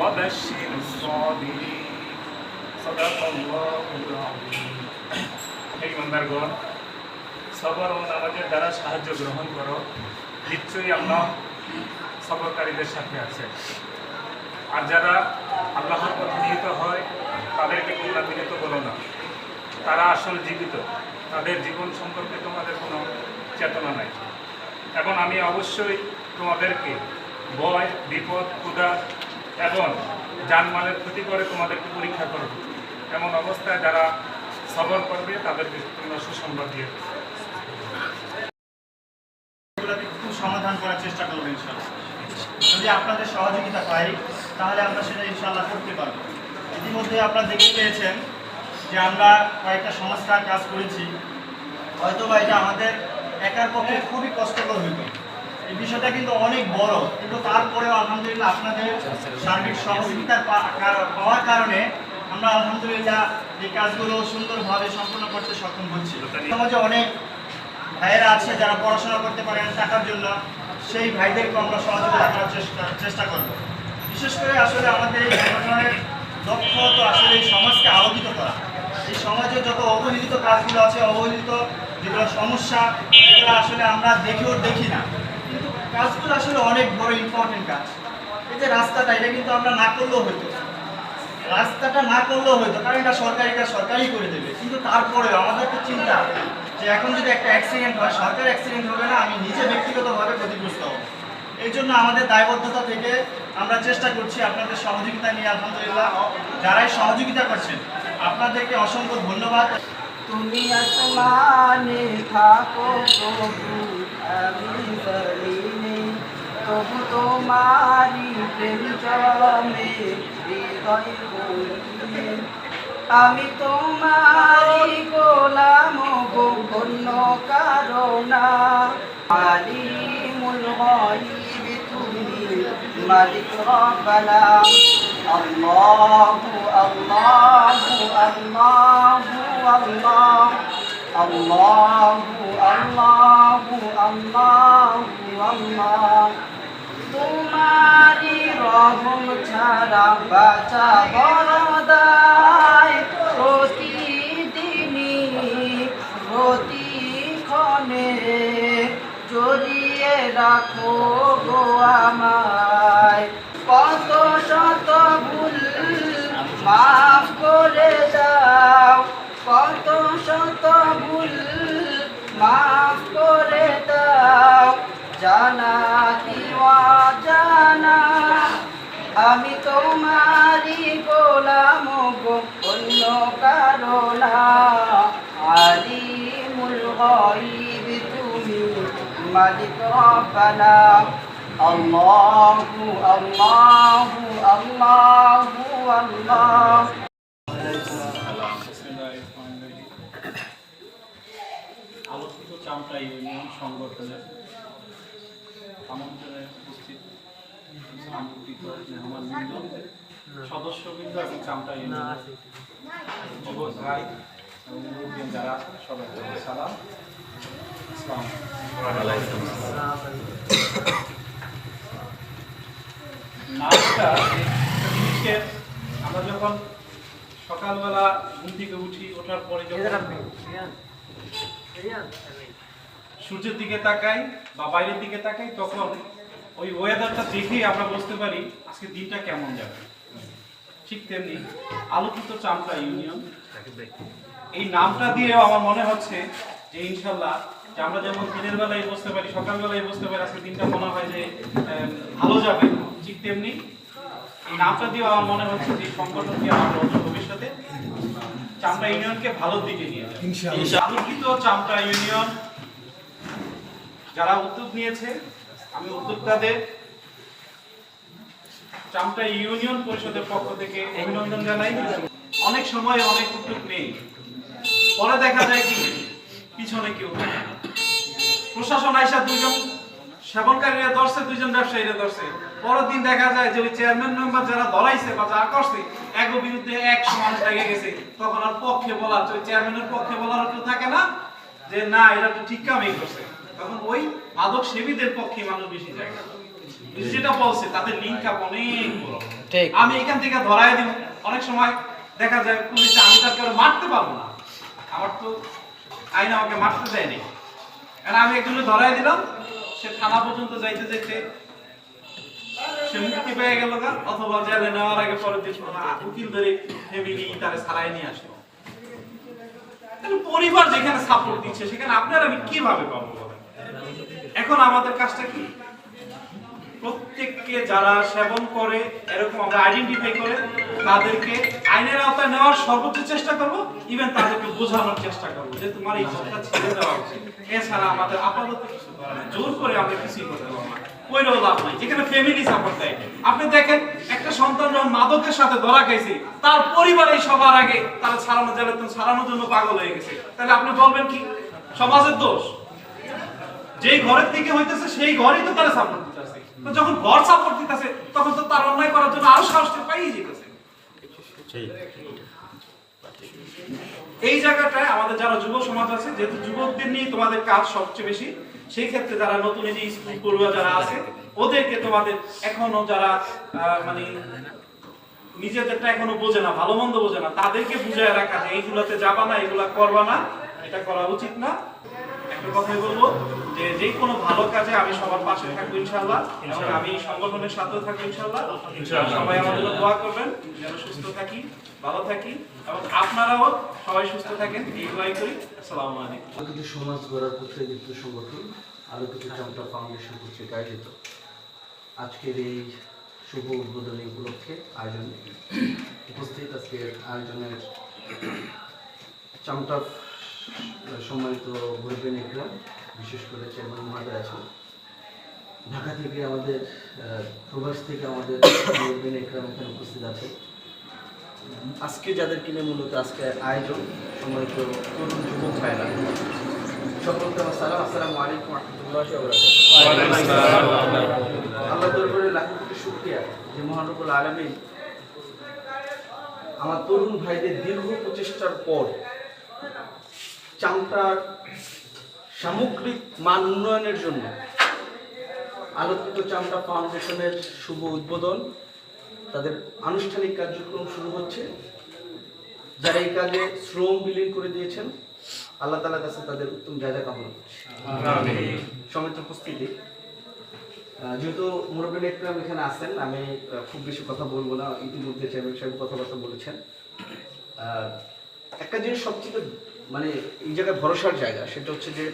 وبشر الصابرين صدق الله العظيم হে ইমানদারগণ সবর ও নামাজের দ্বারা সাহায্য গ্রহণ করো নিশ্চয়ই আল্লাহ সবরকারীদের সাথে আছে। আর যারা আল্লাহর পথে নিহিত হয়, তাদেরকে তোমরা বিনীত বলো না। তারা আসল জীবিত। তাদের জীবন সম্পর্কে তোমাদের কোনো চেতনা নাই। এবং আমি অবশ্যই তোমাদেরকে ভয়, বিপদ, ক্ষুধা এবং যানমালের ক্ষতি করে তোমাদেরকে পরীক্ষা করব। এমন অবস্থায় যারা সবর করবে, তাদেরকে তোমরা সুসংবাদ দিয়ে দেবে। এগুলোকে একটু সমাধান করার চেষ্টা করব ইনশাল্লাহ যদি আপনাদের সহযোগিতা পাই, তাহলে আমরা সেটা ইনশাল্লাহ করতে পারব। ইতিমধ্যে আপনারা দেখতে পেয়েছেন যে আমরা কয়েকটা সংস্থার কাজ করেছি। হয়তো বা এটা আমাদের একার পক্ষে খুবই কষ্টকর হইত। এই বিষয়টা কিন্তু অনেক বড়। কিন্তু তারপরেও আলহামদুলিল্লাহ আপনাদের সার্বিক সহযোগিতা পাওয়ার কারণে আমরা আলহামদুলিল্লাহ এই কাজগুলো সুন্দরভাবে সম্পন্ন করতে সক্ষম হচ্ছি। সমাজে অনেক ভাইয়েরা আছে যারা পড়াশোনা করতে পারেন টাকার জন্য। সেই ভাইদেরকে আমরা সহযোগিতা রাখার চেষ্টা চেষ্টা করব। বিশেষ করে আসলে আমাদের এই সংগঠনের লক্ষ্য তো আসলে এই সমাজকে আলোকিত করা। এই সমাজে যত অবহেলিত কাজগুলো আছে, অবহেলিত যেগুলো সমস্যা এগুলো আসলে আমরা দেখেও দেখি না। কিন্তু কাজগুলো আসলে অনেক বড় ইম্পর্টেন্ট কাজ। এই যে রাস্তাটা, এটা কিন্তু আমরা না করলেও হইতো। রাস্তাটা না করলেও হইতো কারণ এটা সরকারি কাজ সরকারই করে দেবে। কিন্তু তারপরে আমাদের তো চিন্তা যে এখন যদি একটা অ্যাক্সিডেন্ট হয়, সরকার অ্যাক্সিডেন্ট হবে না, আমি নিজে ব্যক্তিগতভাবে ক্ষতিগ্রস্ত হব। এই জন্য আমাদের দায়বদ্ধতা থেকে আমরা চেষ্টা করছি আপনাদের সহযোগিতা নিয়ে, আলহামদুলিল্লাহ। যারাই সহযোগিতা করছেন, আপনাদেরকে অসংখ্য ধন্যবাদ। তুমি আসমানে থাকো আমি তবু তোমারি প্রেম জমে হৃদয় আমি তোমারি গোলাম গো অন্য কারণা। আলিমুল গয়ব তুমি মালিক রব্বানা। আল্লাহু আল্লাহু আল্লাহু, আল্লাহ। আল্লাহু আল্লাহু আল্লাহু, আল্লাহ। তোমারি রহম ছাড়া বাঁচা বরদায়। প্রতিদিনই প্রতিক্ষণে জড়িয়ে রাখো গো আমায়। কত শত ভুল মাফ করে দাও, কত শত ভুল মাফ করে দাও। জানা আমি তোমারি গোলাম গো, অন্য কারণা আলিমুল হইব তুমি মালিক পালা আল্লাহু আল্লাহু আল্লাহু, আল্লাহ। আমন্ত্রিত মেহমানবৃন্দ সদস্যবৃন্দ এবং চামটা ইউনিয়ন ভাই এবং যারা আছেন সালাম। নাচটা জিনিসের আমরা যখন সকালবেলা ঘুম থেকে উঠি ওঠার পরে যখন সূর্যের দিকে তাকাই বা বাইরের দিকে তাকাই তখন ওই ওয়েদারটা দেখেই আমরা বুঝতে পারি আজকে দিনটা কেমন যাবে। ঠিক তেমনি আলোকিত চামড়া ইউনিয়ন এই নামটা দিয়েও আমার মনে হচ্ছে যে ইনশাল্লাহ যে আমরা যেমন দিনের বেলায় বুঝতে পারি সকালবেলায় বুঝতে পারি আজকে দিনটা মনে হয় যে ভালো যাবে। ঠিক তেমনি এই নামটা দিয়েও আমার মনে হচ্ছে যে এই সংগঠনকে আমরা ভবিষ্যতে চামড়া ইউনিয়নকে ভালোর দিকে নিয়ে যাবে। আলোকিত চামড়া ইউনিয়ন যারা উদ্যোগ নিয়েছে আমি উদ্যোক্তাদের চামটা ইউনিয়ন পরিষদের পক্ষ থেকে অভিনন্দন জানাই। অনেক সময় অনেক উদ্যোগ নেই। পরে দেখা যায় কি, পিছনে কেউ প্রশাসন আইসা দুজন সেবনকারীরা ধরছে, দুইজন ব্যবসায়ীরা ধরছে। পরের দিন দেখা যায় যে ওই চেয়ারম্যান মেম্বার যারা ধরাইছে বা যা করছে এক বিরুদ্ধে একশো মানুষ লেগে গেছে। তখন আর পক্ষে ওই চেয়ারম্যানের পক্ষে বলার কেউ থাকে না যে, না, এটা তো ঠিক কামই করছে। তখন ওই মাদক সেবীদের পক্ষে মানুষ বেশি যায়। যেটা বলছে তাদের লিঙ্ক আপ অনেক বড়। আমি এখান থেকে ধরাই দিব। অনেক সময় দেখা যায় পুলিশে আমি তার কারও মারতে পারব না। আমার তো আইন আমাকে মারতে দেয়নি। কারণ আমি একজনে ধরাই দিলাম। সে থানা পর্যন্ত যাইতে যাইতে সে মুক্তি পেয়ে গেল গা। অথবা জেলে নেওয়ার আগে পরের দিন উকিল ধরে ফ্যামিলি তারে ছাড়াই নিয়ে আসলো। পরিবার যেখানে সাপোর্ট দিচ্ছে সেখানে আপনার আমি কীভাবে পাবো? এখন আমাদের কাজটা কি? প্রত্যেককে যারা সেবন করে, এরকম আমরা আইডেন্টিফাই করে, তাদেরকে আইনের আওতায় নেওয়ার সর্বোচ্চ চেষ্টা করব ইভেন তাদেরকে বোঝানোর চেষ্টা করব যে তোমার এই কথা ছেড়ে দেওয়া উচিত। এছাড়া আমাদের আপাতত কিছু করার নেই। জোর করে আমরা কিছুই করতে পারব না। কইলেও লাভ নাই। যেখানে ফ্যামিলি সাপোর্ট দেয়। আপনি দেখেন, একটা সন্তান যখন মাদকের সাথে ধরা খাইছে, তার পরিবারেই সবার আগে তারা ছাড়ানো যাবে ছাড়ানোর জন্য পাগল হয়ে গেছে। তাহলে আপনি বলবেন কি? সমাজের দোষ? যেই ঘরের থেকে হইতেছে, সেই ঘরই তো তারা সাপোর্ট দিতেছে। তো যখন ঘর সাপোর্ট দিতেছে, তখন তো তার অন্যায় করার জন্য আরও সাহস পাইয়ে যেতেছে। এই জায়গাটায় আমাদের যারা যুব সমাজ আছে, যেহেতু যুবকদের নিয়ে তোমাদের কাজ সবচেয়ে বেশি, সেই ক্ষেত্রে যারা নতুন এই যে স্কুল পড়ুয়া যারা আছে, ওদেরকে তোমাদের এখনও যারা মানে নিজেদেরটা এখনও বোঝে না, ভালো মন্দ বোঝে না, তাদেরকে বুঝায় রাখা যে এইগুলাতে যাবা না এগুলা করবা না, এটা করা উচিত না। একটা কথাই বলব যে যে কোনো ভালো কাজে আমি সবার পাশে থাকব ইনশাআল্লাহ এবং আমি সংগঠনের সাথেও থাকব ইনশাআল্লাহ। সবাই আমাদের জন্য দোয়া করবেন যেন সুস্থ থাকি ভালো থাকি এবং আপনারাও সবাই সুস্থ থাকেন এই দোয়াই করি। আসসালামু আলাইকুম। আলোকিত সমাজ গড়ার পক্ষে যুক্ত সংগঠন আলোকিত চামটা ফাউন্ডেশন কর্তৃক আয়োজিত আজকের এই শুভ উদ্বোধনী উপলক্ষে আয়োজন উপস্থিত আজকের আয়োজনের চামটা সম্মানিত মুরব্বীন ইকরাম বিশেষ করে চেয়ারম্যান মহাদয় আছেন। ঢাকা থেকে আমাদের প্রবাস থেকে আমাদের মুরব্বীন ইকরাম এখানে উপস্থিত আছে আজকে যাদের কিনে মূলত আজকে আয়োজন সময় তো তরুণ যুবক ভাইরা সকলকে আমার সালাম। আসসালামু আলাইকুম রহমতুল্লাহ আল্লাহ দরবারে লাখ কোটি শুকরিয়া যে মহানবুল আলমী আমার তরুণ ভাইদের দীর্ঘ প্রচেষ্টার পর চামটার সামগ্রিক মান উন্নয়নের জন্য আলোকিত চামটা ফাউন্ডেশনের শুভ উদ্বোধন তাদের আনুষ্ঠানিক কার্যক্রম শুরু হচ্ছে। যারা এই কাজে শ্রম বিলীন করে দিয়েছেন আল্লাহ তালার কাছে তাদের উত্তম জায়গা কামনা সমিত উপস্থিতি। যেহেতু মুরব্বী ইকরাম এখানে আছেন আমি খুব বেশি কথা বলব না। ইতিমধ্যে চেয়ারম্যান সাহেব কথাবার্তা বলেছেন। একটা জিনিস সবচেয়ে মানে এই জায়গায় ভরসার জায়গা, সেটা হচ্ছে যে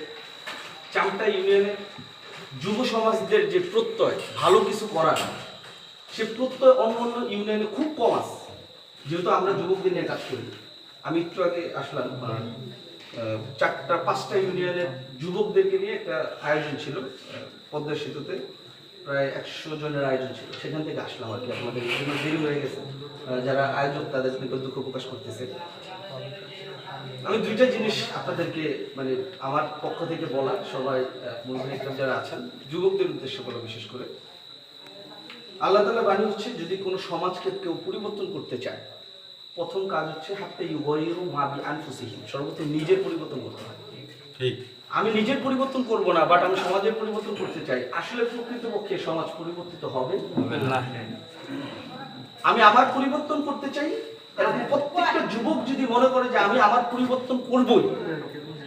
চামটা ইউনিয়নে যুব সমাজদের যে প্রত্যয়, ভালো কিছু করার, সে প্রত্যয় অন্য অন্য ইউনিয়নে খুব কম আছে। যেহেতু আমরা যুবকদের নিয়ে কাজ করি। আমি একটু আগে আসলাম চারটা, পাঁচটা ইউনিয়নের যুবকদেরকে নিয়ে একটা আয়োজন ছিল পদ্মা সেতুতে। প্রায় একশো জনের আয়োজন ছিল। সেখান থেকে আসলাম আর কি। আপনাদের দেরি হয়ে গেছে। যারা আয়োজক, তাদের দুঃখ প্রকাশ করতেছে। আমি দুইটা জিনিস আপনাদেরকে মানে আমার পক্ষ থেকে বলা সবাই মন্দির যারা আছেন যুবকদের উদ্দেশ্যে বলা বিশেষ করে। আল্লাহ তালা বাণী হচ্ছে যদি কোনো সমাজকে কেউ পরিবর্তন করতে চায় প্রথম কাজ হচ্ছে হাতে ইউগরিউ মাবি সর্বপ্রথম নিজের পরিবর্তন করতে হয়। ঠিক। আমি নিজের পরিবর্তন করব না বাট আমি সমাজের পরিবর্তন করতে চাই। আসলে প্রকৃতপক্ষে সমাজ পরিবর্তিত হবে? আমি আমার পরিবর্তন করতে চাই এরকম প্রত্যেকটা যুবক যদি মনে করে যে আমি আমার পরিবর্তন করবই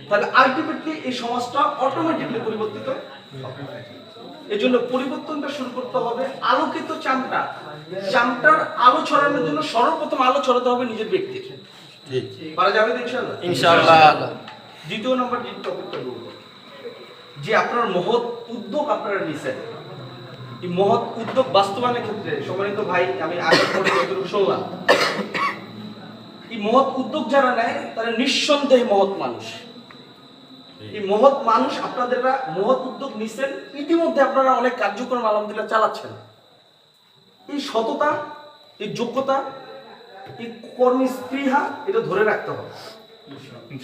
তাহলে আলটিমেটলি এই সমাজটা অটোমেটিকলি পরিবর্তিত এই জন্য পরিবর্তনটা শুরু করতে হবে আলোকিত চামটা। চামটার আলো ছড়ানোর জন্য সর্বপ্রথম আলো ছড়াতে হবে নিজের ব্যক্তির পারা যাবে ইনশাআল্লাহ? দ্বিতীয় নম্বর যে টপিকটা বলব যে আপনার মহৎ উদ্যোগ আপনারা নিছেন। এই মহৎ উদ্যোগ বাস্তবায়নের ক্ষেত্রে সম্মানিত ভাই আমি যতটুকু শুনলাম এই মহৎ উদ্যোগ যারা নেয়, তারা নিঃসন্দেহে মহৎ মানুষ। এই মহৎ মানুষ আপনাদেররা মহৎ উদ্যোগ নিছেন, ইতিমধ্যে আপনারা অনেক কার্যক্রম আলহামদুলিল্লাহ চালাচ্ছেন। এই সততা, এই যোগ্যতা, এই কর্মী স্পৃহা এটা ধরে রাখতে হবে।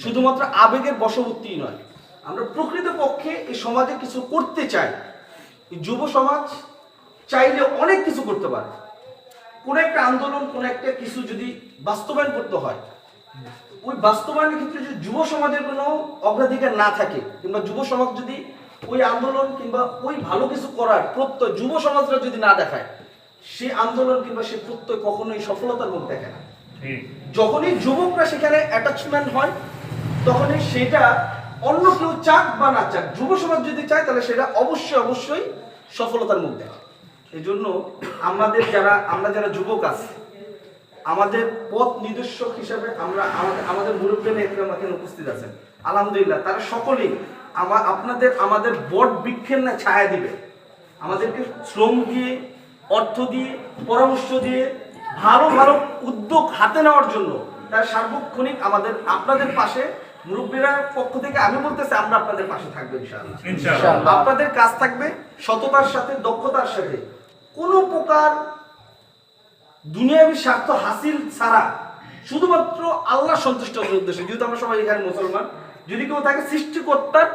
শুধুমাত্র আবেগের বশবর্তী নয়, আমরা প্রকৃত পক্ষে এই সমাজে কিছু করতে চাই। যুব সমাজ চাইলে অনেক কিছু করতে পারে। কোন একটা আন্দোলন কোন একটা কিছু যদি বাস্তবায়ন করতে হয় ওই বাস্তবায়নের ক্ষেত্রে যদি যুব সমাজের কোনো অগ্রাধিকার না থাকে কিংবা যুব সমাজ যদি ওই আন্দোলন কিংবা ওই ভালো কিছু করার প্রত্যয় যুব সমাজরা যদি না দেখায় সে আন্দোলন কিংবা সে প্রত্যয় কখনোই সফলতার মুখ দেখে না। যখনই যুবকরা সেখানে অ্যাটাচমেন্ট হয় তখনই সেটা অন্য কেউ চাক বা না চাক যুব সমাজ যদি চায় তাহলে সেটা অবশ্যই অবশ্যই সফলতার মুখ দেয় এই জন্য আমাদের যারা আমরা যারা যুবক আছি আমাদের পথ নিদর্শক হিসাবে আমরা আমাদের আমাদের মুরব্বীরা এখানে এখানে উপস্থিত আছেন। আলহামদুলিল্লাহ তারা সকলেই আমার আপনাদের আমাদের বট বৃক্ষের না ছায়া দিবে। আমাদেরকে শ্রম দিয়ে অর্থ দিয়ে পরামর্শ দিয়ে ভালো ভালো উদ্যোগ হাতে নেওয়ার জন্য তার সার্বক্ষণিক আমাদের আপনাদের পাশে মুরব্বীরা পক্ষ থেকে আমি বলতেছি আমরা আপনাদের পাশে থাকব ইনশাআল্লাহ। আপনাদের কাজ থাকবে সততার সাথে দক্ষতার সাথে। কোনো প্রকার দুনিয়াবী স্বার্থ হাসিল ছাড়া শুধুমাত্র আল্লাহ সন্তুষ্ট হওয়ার উদ্দেশ্যে যেহেতু আমরা সবাই এখানে মুসলমান যদি কেউ তাকে সৃষ্টিকর্তার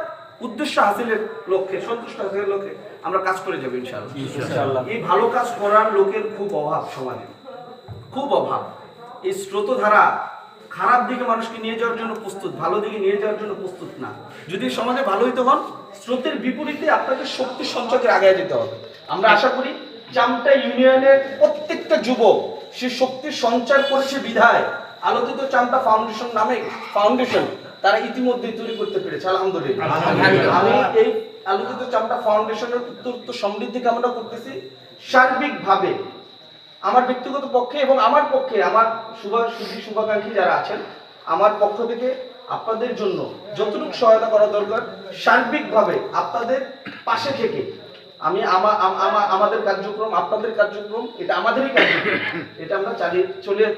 উদ্দেশ্য হাসিলের লক্ষ্যে সন্তুষ্ট হাসিলের লক্ষ্যে আমরা কাজ করে যাব ইনশাআল্লাহ। এই ভালো কাজ করার লোকের খুব অভাব সমাজে। খুব অভাব। এই স্রোতধারা খারাপ দিকে মানুষকে নিয়ে যাওয়ার জন্য প্রস্তুত ভালো দিকে নিয়ে যাওয়ার জন্য প্রস্তুত না। যদি সমাজে ভালো হইতে হন স্রোতের বিপরীতে আপনাকে শক্তি সঞ্চয়কে আগায় যেতে হবে। আমরা আশা করি চামটা ইউনিয়নের প্রত্যেকটা যুবক সে শক্তি সঞ্চার করেছে বিধায়। আলোকিত চামটা ফাউন্ডেশন নামে ফাউন্ডেশন তারা ইতিমধ্যেই তৈরি করতে পেরেছে আলহামদুলিল্লাহ। আমি এই আলোকিত চামটা ফাউন্ডেশনের উত্তর সমৃদ্ধি কামনা করতেছি। সার্বিকভাবে আমার ব্যক্তিগত পক্ষে এবং আমার পক্ষে আমার শুভ সুধী শুভাকাঙ্ক্ষী যারা আছেন আমার পক্ষ থেকে আপনাদের জন্য যতটুকু সহায়তা করা দরকার সার্বিকভাবে আপনাদের পাশে থেকে আমি আমা- আম- আমা- আমাদের কার্যক্রম আপনাদের কার্যক্রম এটা আমাদেরই কার্যক্রম। এটা আমরা চালিয়ে চলিয়ে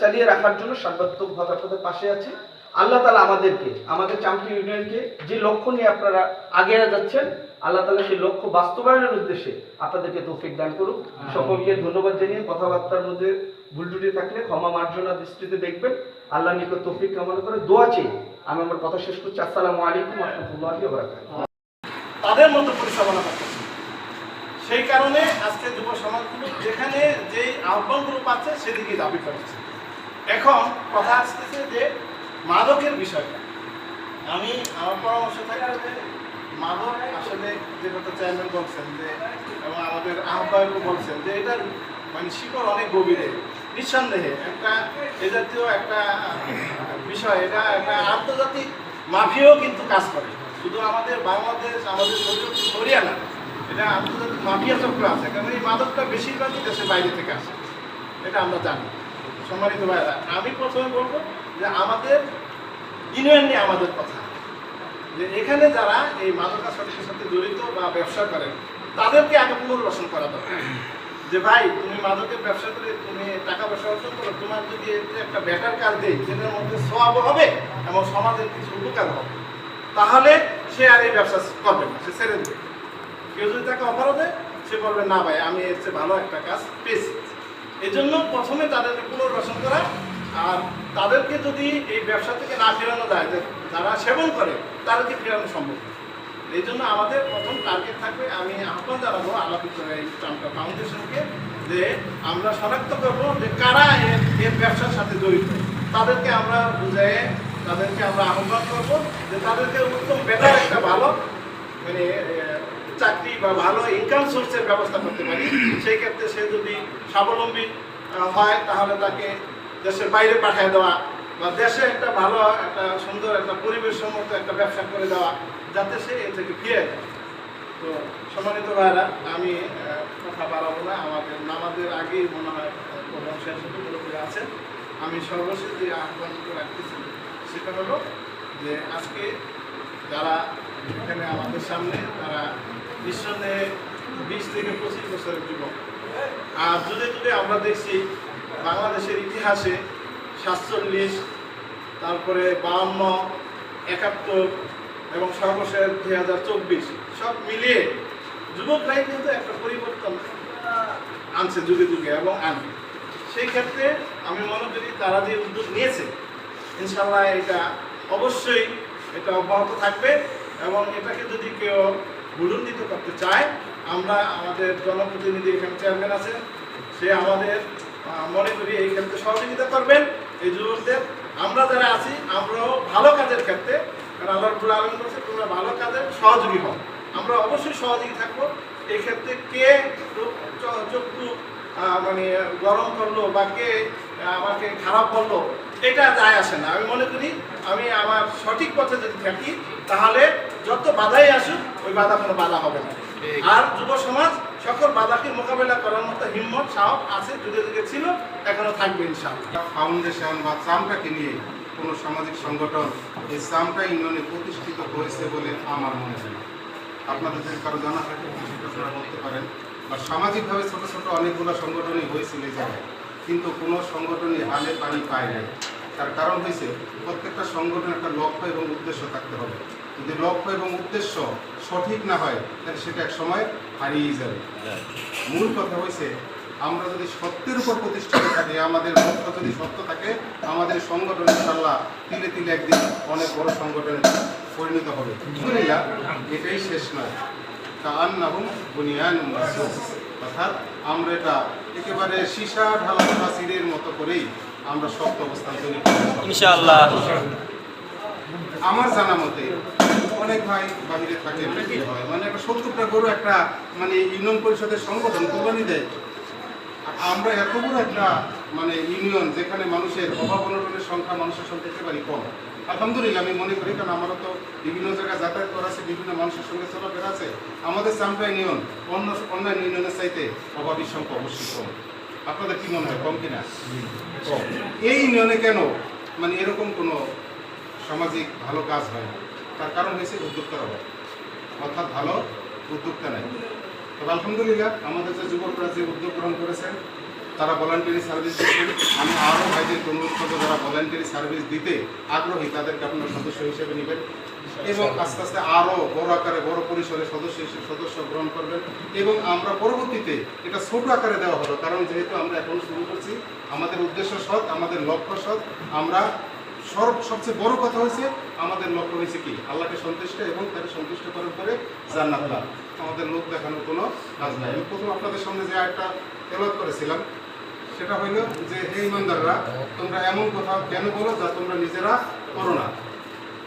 চালিয়ে রাখার জন্য সর্বাত্মকভাবে আপনাদের পাশে আছি। আল্লাহ তালা আমাদেরকে আমাদের চামটি ইউনিয়নকে যে লক্ষ্য নিয়ে আপনারা আগে যাচ্ছেন আল্লাহ তালা সেই লক্ষ্য বাস্তবায়নের উদ্দেশ্যে আপনাদেরকে তৌফিক দান করুক। সকলকে ধন্যবাদ জানিয়ে কথাবার্তার মধ্যে ভুল ত্রুটি থাকলে ক্ষমা মার্জনা দৃষ্টিতে দেখবেন। আল্লাহ নিকট তৌফিক কামনা করে দোয়া চেয়ে আমি আমার কথা শেষ করছি। আসসালামু আলাইকুম রহমতুল্লাহি তাদের মতো পরিচালনা করতেছে সেই কারণে আজকে যুব সমাজগুলো যেখানে যে আহ্বানগুলো পাচ্ছে, সেদিকে দাবি করছে। এখন কথা আসতেছে যে মাদকের বিষয়টা। আমি আমার পরামর্শ থাকবে যে মাদক আসলে যে কথা চেয়ারম্যান বলছেন যে, এবং আমাদের আহ্বায়কও বলছেন যে, এটার মানে শিকড় অনেক গভীরে, নিঃসন্দেহে একটা এ জাতীয় একটা বিষয়, এটা একটা আন্তর্জাতিক মাফিয়াও কিন্তু কাজ করে। শুধু আমাদের বাংলাদেশ, আমাদের হরিয়ানা। এটা আন্তর্জাতিক মাফিয়া চক্র আছে, কারণ এই মাদকটা বেশিরভাগই দেশের বাইরে থেকে আসে। এটা আমরা জানি। সম্মানিত ভাইরা আমি প্রথমে বলব যে আমাদের ইউনিয়ন নিয়ে আমাদের কথা। যে এখানে যারা এই মাদকাসক্তির সাথে জড়িত বা ব্যবসা করেন, তাদেরকে আগে পুনর্বাসন করা দরকার। যে ভাই, তুমি মাদকের ব্যবসা করে তুমি টাকা পয়সা অর্জন করো, তোমার যদি একটা বেটার কাজ দেয় যেটার মধ্যে সোয়াবও হবে এবং সমাজের কিছু উপকার হবে। তাহলে সে আর এই ব্যবসা করবে না, সে ছেড়ে দেবে। কেউ যদি তাকে অফারও দেয় সে বলবে, না ভাই, আমি এর চেয়ে ভালো একটা কাজ পেয়েছি। এই জন্য প্রথমে তাদেরকে পুনর্বাসন করা, আর তাদেরকে যদি এই ব্যবসা থেকে না ফেরানো যায় যারা সেবন করে তাদেরকে ফেরানো সম্ভব? এই জন্য আমাদের প্রথম টার্গেট থাকবে, আমি আহ্বান জানাব আলাপিত এই চামটা ফাউন্ডেশনকে যে আমরা শনাক্ত করব যে কারা এর এর ব্যবসার সাথে জড়িত। তাদেরকে আমরা বুঝাই, তাদেরকে আমরা আহ্বান করব যে তাদেরকে উত্তম বেটার একটা ভালো মানে চাকরি বা ভালো ইনকাম সোর্সের ব্যবস্থা করতে পারি, সেই ক্ষেত্রে সে যদি স্বাবলম্বী হয়, তাহলে তাকে দেশের বাইরে পাঠিয়ে দেওয়া বা দেশে একটা ভালো, একটা সুন্দর, একটা পরিবেশ সম্মত একটা ব্যবসা করে দেওয়া, যাতে সে এ থেকে ফিরে তো সম্মানিত ভাইরা আমি কথা বাড়াবো না। আমাদের নামাজের আগেই মনে হয় প্রোগ্রাম শেষ আছে। আমি সর্বশেষ যে আহ্বান রাখতেছি, সেটা হলো যে আজকে যারা এখানে আমাদের সামনে, তারা নিঃসন্দেহে বিশ থেকে পঁচিশ বছরের যুবক। আর যুগে যুগে আমরা দেখছি বাংলাদেশের ইতিহাসে সাতচল্লিশ, তারপরে বাহান্ন একাত্তর এবং সর্বশেষ দুই হাজার চব্বিশ, সব মিলিয়ে যুবকরাই কিন্তু একটা পরিবর্তন আনছে যুগে যুগে এবং আনবে সেই ক্ষেত্রে আমি মনে করি তারা যে উদ্যোগ নিয়েছে ইনশাল্লাহ এটা অবশ্যই এটা অব্যাহত থাকবে এবং এটাকে যদি কেউ ভুলুন্ডিত করতে চায়। আমরা আমাদের জনপ্রতিনিধি এখানে চেয়ারম্যান আছেন সে আমাদের মনে করি এই ক্ষেত্রে সহযোগিতা করবেন। এই যুবকদের আমরা যারা আছি, আমরাও ভালো কাজের ক্ষেত্রে, কারণ আল্লাহ আলম বলছে, তোমরা ভালো কাজের সহযোগী হও। আমরা অবশ্যই সহযোগী থাকব। এই ক্ষেত্রে কে চক্ষু মানে গরম করল বা কে আমাকে খারাপ বলল, এটা যায় আসে না। আমি মনে করি, আমি আমার সঠিক পথে যদি থাকি, তাহলে যত বাধাই আসুক ওই বাধা কোনো বাধা হবে না। আর যুব সমাজ, সকল বাধাকে মোকাবেলা করার মতো হিম্মত, সাহস আছে, যুগে যুগে ছিল, এখনও থাকবে ইনশাআল্লাহ। ফাউন্ডেশন বা চামটাকে নিয়ে কোনো সামাজিক সংগঠন এই চামটা ইউনিয়নে প্রতিষ্ঠিত হয়েছে বলে আমার মনে হয় আপনাদের যদি কারও জানা থাকে সেটা বলতে পারেন। বা সামাজিকভাবে ছোট ছোট অনেকগুলো সংগঠনই হয়েছিল এই জায়গায়, কিন্তু কোনো সংগঠনই হালে পানি পায় নাই। তার কারণ হয়েছে প্রত্যেকটা সংগঠনের একটা লক্ষ্য এবং উদ্দেশ্য থাকতে হবে। যদি লক্ষ্য এবং উদ্দেশ্য সঠিক না হয় তাহলে সেটা এক সময় হারিয়ে যাবে। মূল কথা হয়েছে আমরা যদি সত্যের উপর প্রতিষ্ঠিত থাকি আমাদের লক্ষ্য যদি সত্য থাকে আমাদের সংগঠন ইনশাল্লাহ তিলে তিলে একদিন অনেক বড় সংগঠনে পরিণত হবে। এটাই শেষ নয়। তা আন্নাহুম বুনিয়ান অর্থাৎ আমরা এটা একেবারে সীসা ঢালা প্রাচীরের মতো করেই আমরা শক্ত অবস্থান তৈরি করি ইনশাআল্লাহ। আমার জানা মতে অনেক ভাই বাহিরে থাকে হয়। মানে একটা সত্তরটা গরু একটা মানে ইউনিয়ন পরিষদের সংগঠন কোরবানি দেয়। আর আমরা এত বড় একটা মানে ইউনিয়ন যেখানে মানুষের অভাব অনটনের সংখ্যা মানুষের সংখ্যা একেবারেই কম। আলহামদুলিল্লাহ আমি মনে করি কারণ আমারও তো বিভিন্ন জায়গায় যাতায়াত করা আছে বিভিন্ন মানুষের সঙ্গে চলাফেরা আছে। আমাদের চাম্পা ইউনিয়ন অন্য অন্যান্য ইউনিয়নের চাইতে অভাবীর সংখ্যা অবশ্যই কম। আপনাদের কি মনে হয় কম কিনা? এই ইউনিয়নে কেন মানে এরকম কোনো সামাজিক ভালো কাজ হয় না? তার কারণ হয়েছে উদ্যোক্তার অভাব। অর্থাৎ ভালো উদ্যোক্তা নাই। তবে আলহামদুলিল্লাহ আমাদের যে যুবকরা যে উদ্যোগ গ্রহণ করেছেন, তারা ভলান্টারি সার্ভিস দিচ্ছেন। আমি আরও ভাইদেরকে অনুরোধ করব, যারা ভলান্টারি সার্ভিস দিতে আগ্রহী, তাদেরকে আপনার সদস্য হিসেবে নেবেন এবং আস্তে আস্তে আরও বড় আকারে, বড় পরিসরে সদস্য হিসেবে সদস্য গ্রহণ করবেন এবং আমরা পরবর্তীতে এটা ছোট আকারে দেওয়া হলো। কারণ যেহেতু আমরা এখন শুরু করছি, আমাদের উদ্দেশ্য সৎ, আমাদের লক্ষ্য সৎ, আমরা সবচেয়ে বড় কথা হয়েছে আমাদের লক্ষ্য হয়েছে কি? আল্লাহকে সন্তুষ্ট এবং তাকে সন্তুষ্ট করার পরে জান্নাত লাভ। আমাদের লোক দেখানোর কোনো কাজ নাই। আমি প্রথম আপনাদের সামনে যে একটা তেলত করেছিলাম, সেটা হইল যে, হে ইমানদাররা তোমরা এমন কথা কেন বলো যা তোমরা নিজেরা করো না?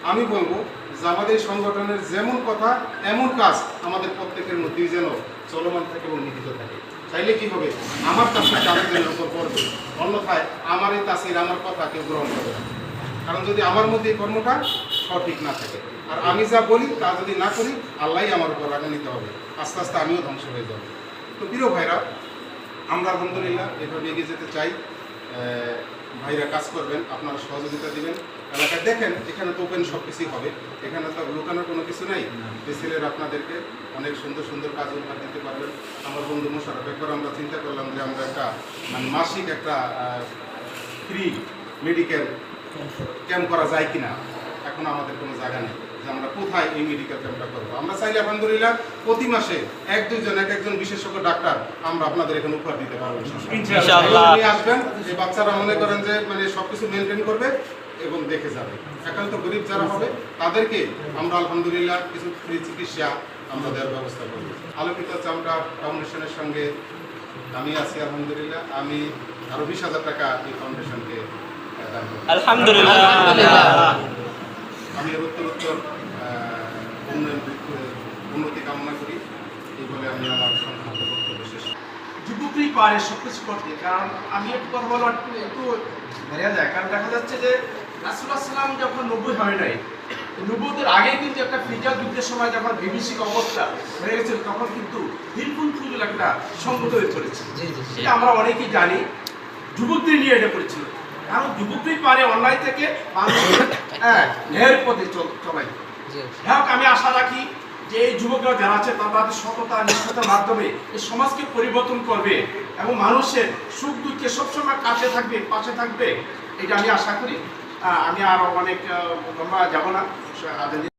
আমি বলব যে আমাদের সংগঠনের যেমন কথা, এমন কাজ আমাদের প্রত্যেকের মধ্যেই যেন চলমান থাকে এবং নিহিত থাকে। চাইলে কি হবে? আমার কাজটা আরেকজনের উপর পড়বে। অন্যথায় আমার এই তাসির, আমার কথা কেউ গ্রহণ করবে না। কারণ যদি আমার মধ্যে এই কর্মটা সঠিক না থাকে। আর আমি যা বলি, তা যদি না করি, আল্লাহই আমার উপর রাগে নিতে হবে। আস্তে আস্তে আমিও ধ্বংস হয়ে যাব। তো প্রিয় ভাইরা, আমরা আলহামদুলিল্লাহ এভাবে এগিয়ে যেতে চাই। ভাইরা কাজ করবেন, আপনারা সহযোগিতা দিবেন। এলাকায় দেখেন, এখানে তো ওপেন সব কিছুই হবে। এখানে তো লুকানোর কোনো কিছু নাই। যে আপনাদেরকে অনেক সুন্দর সুন্দর কাজ উপহার দিতে পারবেন আমার বন্ধু মোশারফ একবার আমরা চিন্তা করলাম যে আমরা একটা মানে মাসিক একটা ফ্রি মেডিকেল ক্যাম্প করা যায় কিনা এখন আমাদের কোনো জায়গা নেই যে আমরা কোথায় এই মেডিকেল ক্যাম্পটা করব। আমরা চাইলে আলহামদুলিল্লাহ প্রতি মাসে এক দুইজন এক একজন বিশেষজ্ঞ ডাক্তার আমরা আপনাদের এখানে উপহার দিতে পারব। আপনি আসবেন যে বাচ্চারা মনে করেন যে মানে সবকিছু মেনটেন করবে এবং দেখে যাবে। একান্ত গরিব যারা হবে তাদেরকে আমরা আলহামদুলিল্লাহ কিছু ফ্রি চিকিৎসা আমরা দেওয়ার ব্যবস্থা করব। আলোকিত চামড়া ফাউন্ডেশনের সঙ্গে আমি আছি আলহামদুলিল্লাহ। আমি আরও বিশ হাজার টাকা এই ফাউন্ডেশনকে। আলহামদুলিল্লাহ। আমি উত্তর উন্নতি কামনা করি। এই বলে আমি আমার সংক্ষিপ্ত বক্তব্য শেষ। পারে সব কিছু করতে কারণ আমি একটু কথা একটু যায়। কারণ দেখা যাচ্ছে যে রাসুল্লাহ সাল্লাম যখন নব্বই হয় নাই নব্বইদের আগে কিন্তু একটা ফিজার যুদ্ধের সময় যখন বিভীষিক অবস্থা হয়ে গেছিল তখন কিন্তু হিলফুল ফুজুল একটা সংগত হয়ে চলেছে সেটা আমরা অনেকেই জানি। যুবকদের নিয়ে এটা করেছিল। কারণ যুবকই পারে অন্যায় থেকে হ্যাঁ ন্যায়ের পথে চল- চলাই যাই আমি আশা রাখি যে এই যুবকরা যারা আছে তারা তাদের সততা নিষ্ঠতার মাধ্যমে এই সমাজকে পরিবর্তন করবে এবং মানুষের সুখ দুঃখে সবসময় কাছে থাকবে পাশে থাকবে এটা আমি আশা করি। আমি আরও অনেক লম্বা যাব না। আগামী